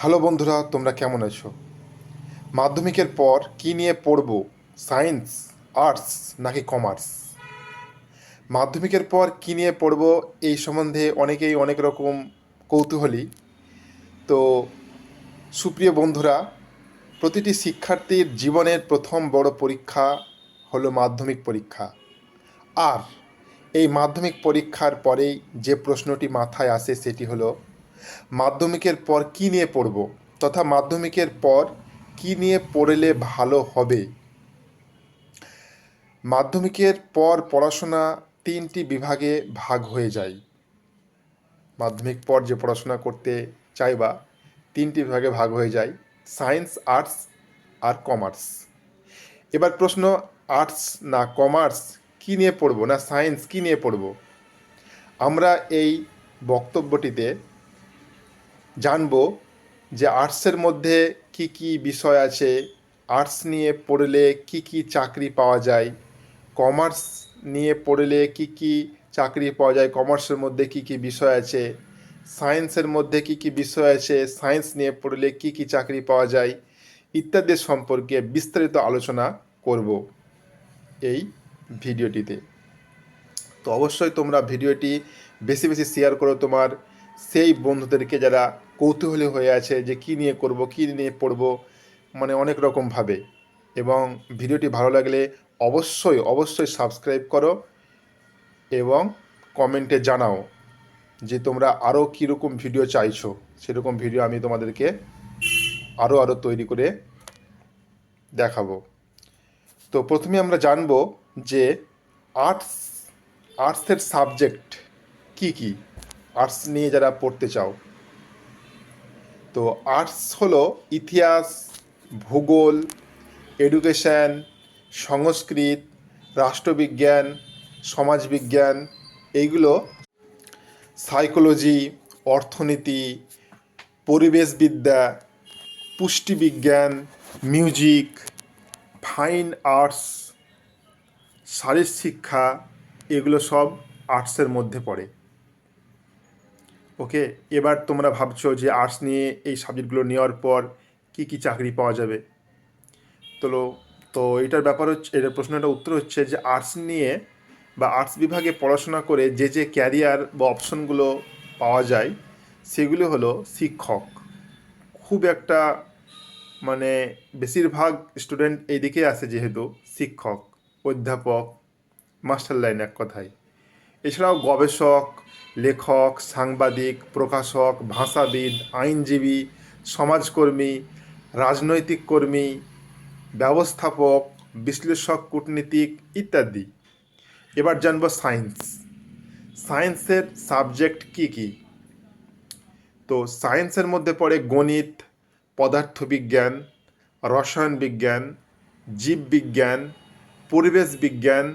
Hello বন্ধুরা, তোমরা কেমন আছো? মাধ্যমিকের পর কী নিয়ে পড়ব? সায়েন্স, আর্টস নাকি কমার্স? মাধ্যমিকের পর কী নিয়ে পড়ব এই সম্বন্ধে অনেকেই অনেক রকম কৌতূহলী। তো সুপ্রিয় বন্ধুরা, প্রতিটি শিক্ষার্থীর জীবনের প্রথম বড় পরীক্ষা হলো মাধ্যমিক পরীক্ষা। আর এই মাধ্যমিক পরীক্ষার পরেই যে প্রশ্নটি মাথায় আসে সেটি হলো মাধ্যমিকের পর কী নিয়ে পড়ব তথা মাধ্যমিকের পর কী নিয়ে পড়লে ভালো হবে? মাধ্যমিকের পর পড়াশোনা তিনটি বিভাগে ভাগ হয়ে যায়। মাধ্যমিক পর যে পড়াশোনা করতে চাইবা, তিনটি বিভাগে ভাগ হয়ে যায়, সায়েন্স, আর্টস আর কমার্স। এবার প্রশ্ন, আর্টস না কমার্স কী নিয়ে পড়ব না সায়েন্স কী নিয়ে পড়ব? আমরা এই বক্তব্যটিতে জানব যে আর্টসের মধ্যে কি কি বিষয় আছে, আর্টস নিয়ে পড়লে কি কি চাকরি পাওয়া যায়, কমার্স নিয়ে পড়লে কি কি চাকরি পাওয়া যায়, কমার্সের মধ্যে কি কি বিষয় আছে, সায়েন্সের মধ্যে কি কি বিষয় আছে, সায়েন্স নিয়ে পড়লে কি কি চাকরি পাওয়া যায়, ইত্যাদি সম্পর্কে বিস্তারিত আলোচনা করব এই ভিডিওটিতে। তো অবশ্যই তোমরা ভিডিওটি বেশি বেশি শেয়ার করো তোমার সেই বন্ধুদেরকে যারা কৌতূহলী হয়ে আছে যে কী নিয়ে করব, কী নিয়ে পড়ব মানে অনেক রকমভাবে এবং ভিডিওটি ভালো লাগলে অবশ্যই অবশ্যই সাবস্ক্রাইব করো এবং কমেন্টে জানাও যে তোমরা আরও কীরকম ভিডিও চাইছো। সেরকম ভিডিও আমি তোমাদেরকে আরও আরও তৈরি করে দেখাবো। তো প্রথমে আমরা জানব যে আর্টস আর্টসের সাবজেক্ট কি কি? আর্টস নিয়ে যারা পড়তে চাও তো আর্টস হলো ইতিহাস, ভূগোল এডুকেশন সংস্কৃত, রাষ্ট্রবিজ্ঞান, সমাজবিজ্ঞান, এইগুলো সাইকোলজি অর্থনীতি, পরিবেশবিদ্যা, পুষ্টিবিজ্ঞান মিউজিক ফাইন আর্টস শারীর শিক্ষা, এগুলো সব আর্টসের মধ্যে পড়ে। ওকে, এবার তোমরা ভাবছ যে আর্টস নিয়ে এই সাবজেক্টগুলো নেওয়ার পর কি কি চাকরি পাওয়া যাবে? তো তো এটার ব্যাপার হচ্ছে, এটার প্রশ্নটা উত্তর হচ্ছে যে আর্টস নিয়ে বা আর্টস বিভাগে পড়াশোনা করে যে যে ক্যারিয়ার বা অপশনগুলো পাওয়া যায়, সেগুলো হলো শিক্ষক। খুব একটা মানে বেশিরভাগ স্টুডেন্ট এইদিকে আসে যেহেতু শিক্ষক, অধ্যাপক মাস্টার লাইন এক কথায়। এছাড়াও গবেষক, লেখক, সাংবাদিক, প্রকাশক, ভাষাবিদ, আইনজীবী, সমাজকর্মী, রাজনৈতিক কর্মী, ব্যবস্থাপক, বিশ্লেষক, কূটনীতিক ইত্যাদি। এবার জানব সায়েন্স। সায়েন্সের সাবজেক্ট কি কি? তো সায়েন্সের মধ্যে পড়ে গণিত, পদার্থবিজ্ঞান, রসায়ন বিজ্ঞান, জীববিজ্ঞান, পরিবেশ বিজ্ঞান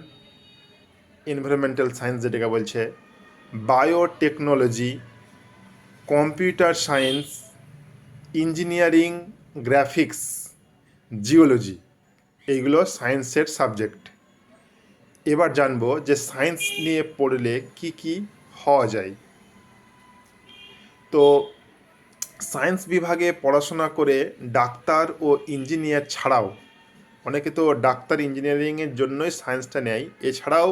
এনভায়রনমেন্টাল সায়েন্স যেটাকে বলছে biotechnology computer science engineering graphics geology এইগুলো সায়েন্সের সাবজেক্ট এবার জানব যে সায়েন্স নিয়ে পড়লে কি কি হওয়া যায়। তো সায়েন্স বিভাগে পড়াশোনা করে ডাক্তার ও ইঞ্জিনিয়ার ছাড়াও, অনেকে তো ডাক্তার ইঞ্জিনিয়ারিংয়ের জন্যই সায়েন্সটা নেয়, এছাড়াও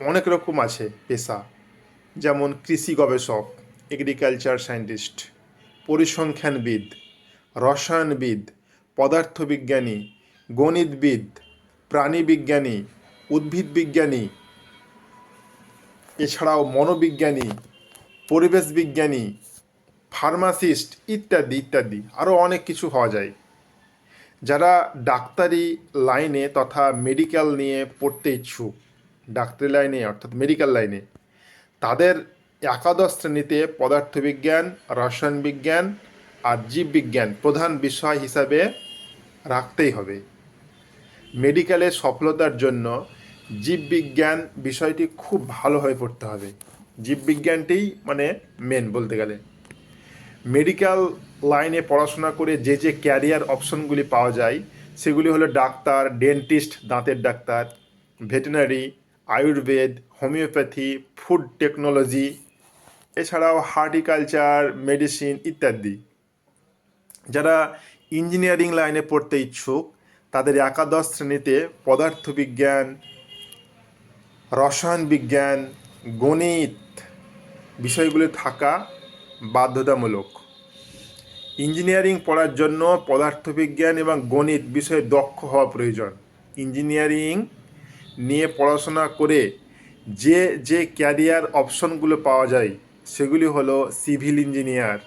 অনেক রকম আছে পেশা, যেমন কৃষি গবেষক এগ্রিকালচার সায়েন্টিস্ট পরিসংখ্যানবিদ, রসায়নবিদ, পদার্থবিজ্ঞানী, গণিতবিদ, প্রাণীবিজ্ঞানী উদ্ভিদ বিজ্ঞানী এছাড়াও মনোবিজ্ঞানী পরিবেশ বিজ্ঞানী ফার্মাসিস্ট ইত্যাদি ইত্যাদি। আরও অনেক কিছু হওয়া যায়। যারা ডাক্তারি লাইনে তথা মেডিকেল নিয়ে পড়তে ইচ্ছুক। ডাক্তারি লাইনে, অর্থাৎ মেডিকেল লাইনে, তাদের একাদশ শ্রেণীতে পদার্থবিজ্ঞান, রসায়ন বিজ্ঞান আর জীববিজ্ঞান প্রধান বিষয় হিসাবে রাখতেই হবে। মেডিকেলের সফলতার জন্য জীববিজ্ঞান বিষয়টি খুব ভালোভাবে পড়তে হবে। জীববিজ্ঞানটিই মানে মেন বলতে গেলে। মেডিকেল লাইনে পড়াশোনা করে যে যে ক্যারিয়ার অপশনগুলি পাওয়া যায়, সেগুলি হলো ডাক্তার ডেন্টিস্ট দাঁতের doctor veterinary Ayurveda, homeopathy, food technology, এছাড়াও হার্টিকালচার, মেডিসিন ইত্যাদি। যারা ইঞ্জিনিয়ারিং লাইনে পড়তে ইচ্ছুক, তাদের একাদশ শ্রেণীতে পদার্থবিজ্ঞান, রসায়ন বিজ্ঞান, গণিত বিষয়গুলি থাকা বাধ্যতামূলক। ইঞ্জিনিয়ারিং পড়ার জন্য পদার্থবিজ্ঞান এবং গণিত বিষয়ে দক্ষ হওয়া প্রয়োজন। ইঞ্জিনিয়ারিং নিয়ে পড়াশোনা করে যে যে ক্যারিয়ার অপশনগুলো পাওয়া যায়, সেগুলি হলো civil engineer,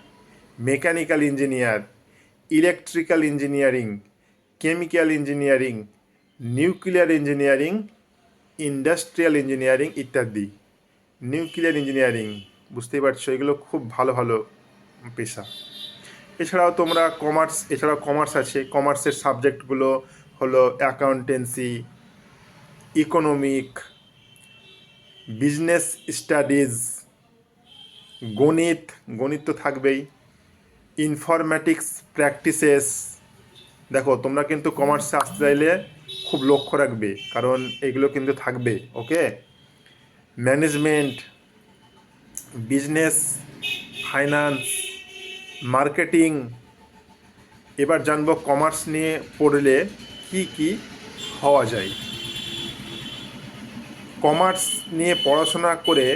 mechanical engineer, electrical engineering, chemical engineering, nuclear engineering, industrial engineering ইত্যাদি। নিউক্লিয়ার ইঞ্জিনিয়ারিং, বুঝতেই পারছ, এগুলো খুব ভালো ভালো পেশা। এছাড়াও তোমরা কমার্স, এছাড়াও কমার্স আছে। কমার্সের সাবজেক্টগুলো হলো অ্যাকাউন্টেন্সি ইকোনমিক বিজনেস স্টাডিজ গণিত গণিত তো থাকবেই ইনফরম্যাটিক্স প্র্যাকটিসেস দেখো, তোমরা কিন্তু কমার্সে আসতে চাইলে খুব লক্ষ্য রাখবে, কারণ এগুলো কিন্তু থাকবে okay management business finance marketing এবার জানব কমার্স নিয়ে পড়লে কি কি হওয়া যায়। কমার্স নিয়ে পড়াশোনা করে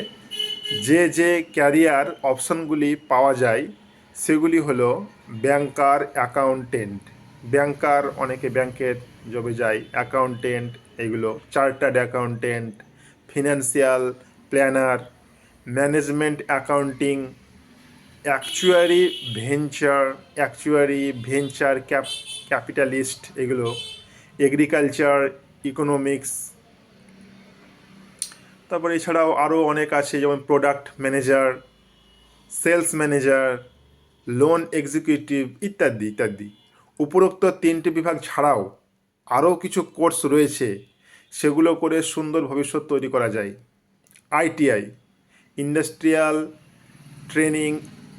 যে যে ক্যারিয়ার অপশনগুলি পাওয়া যায়, সেগুলি হলো ব্যাংকার অ্যাকাউন্টেন্ট। ব্যাংকার অনেকে ব্যাংকের জবে যায়, অ্যাকাউন্টেন্ট, এগুলো chartered accountant, financial planner, management accounting, actuary venture actuary venture cap, capitalist, এগুলো। এগ্রিকালচার, ইকোনমিক্স তারপর এছাড়াও আরও অনেক আছে, যেমন product manager sales manager loan executive ইত্যাদি ইত্যাদি। উপরোক্ত তিনটি বিভাগ ছাড়াও আরও কিছু কোর্স রয়েছে, সেগুলো করে সুন্দর ভবিষ্যৎ তৈরি করা যায়। ITI industrial training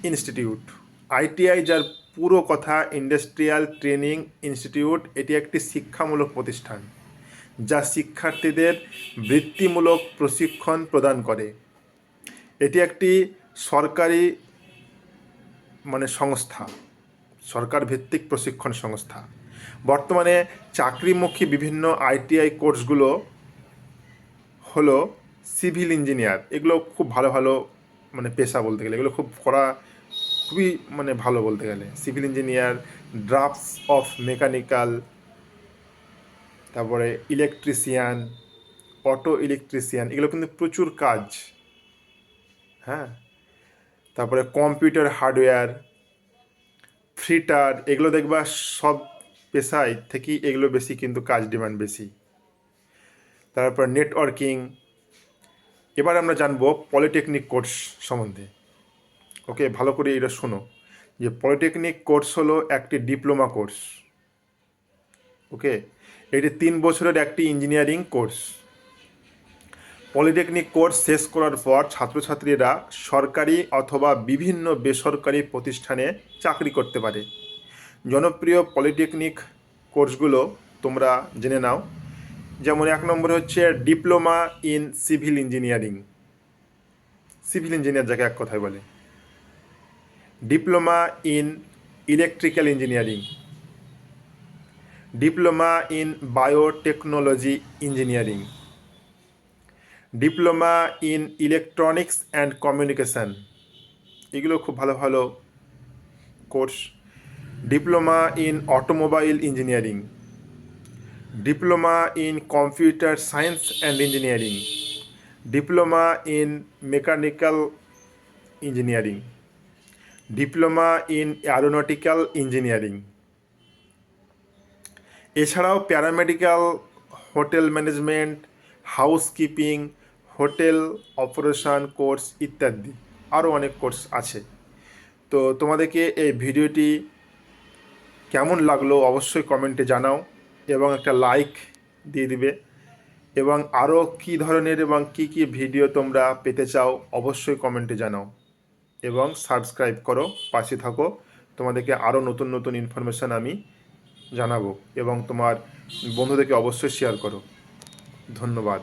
institute ITI যার পুরো কথা ইন্ডাস্ট্রিয়াল ট্রেনিং ইনস্টিটিউট এটি একটি শিক্ষামূলক প্রতিষ্ঠান। যা শিক্ষার্থীদের বৃত্তিমূলক প্রশিক্ষণ প্রদান করে। এটি একটি সরকারি মানে সংস্থা সরকার ভিত্তিক প্রশিক্ষণ সংস্থা। বর্তমানে চাকরিমুখী বিভিন্ন আইটিআই কোর্সগুলো হলো সিভিল ইঞ্জিনিয়ার। এগুলো খুব ভালো ভালো মানে পেশা বলতে গেলে। এগুলো খুব করা খুবই মানে ভালো বলতে গেলে। Civil engineer, draughts of mechanical তারপরে ইলেকট্রিশিয়ান অটো ইলেকট্রিশিয়ান এগুলো কিন্তু প্রচুর কাজ। হ্যাঁ? তারপরে কম্পিউটার হার্ডওয়্যার ফ্রিটার এগুলো দেখবা সব পেশায় থেকেই এগুলো বেশি কিন্তু কাজ ডিমান্ড বেশি। তারপর নেটওয়ার্কিং এবার আমরা জানব পলিটেকনিক কোর্স সম্বন্ধে। ওকে ভালো করে এটা শোনো। যে পলিটেকনিক কোর্স হলো একটি ডিপ্লোমা কোর্স ওকে এটি তিন বছরের একটি ইঞ্জিনিয়ারিং কোর্স। পলিটেকনিক কোর্স শেষ করার পর ছাত্রছাত্রীরা সরকারি অথবা বিভিন্ন বেসরকারি প্রতিষ্ঠানে চাকরি করতে পারে। জনপ্রিয় পলিটেকনিক কোর্সগুলো তোমরা জেনে নাও। যেমন এক নম্বরে হচ্ছে diploma in civil engineering. Civil engineer যাকে এক কথায় বলে। Diploma in electrical engineering. Diploma in biotechnology engineering diploma in electronics and communication এগুলো খুব ভালো ভালো course. Diploma in automobile engineering diploma in computer science and engineering diploma in mechanical engineering diploma in aeronautical engineering এছাড়াও paramedical, hotel management, housekeeping, hotel operation course ইত্যাদি। আরও অনেক course আছে। তো তোমাদেরকে এই ভিডিওটি কেমন লাগল অবশ্যই কমেন্টে জানাও এবং একটা লাইক দিয়ে দিবে। এবং আরও কী ধরনের এবং কি কি ভিডিও তোমরা পেতে চাও অবশ্যই কমেন্টে জানাও। এবং সাবস্ক্রাইব করো, পাশে থাকো। তোমাদেরকে আরও নতুন নতুন ইনফরমেশান আমি জানাব এবং তোমার বন্ধুদেরকে অবশ্যই শেয়ার করো। ধন্যবাদ।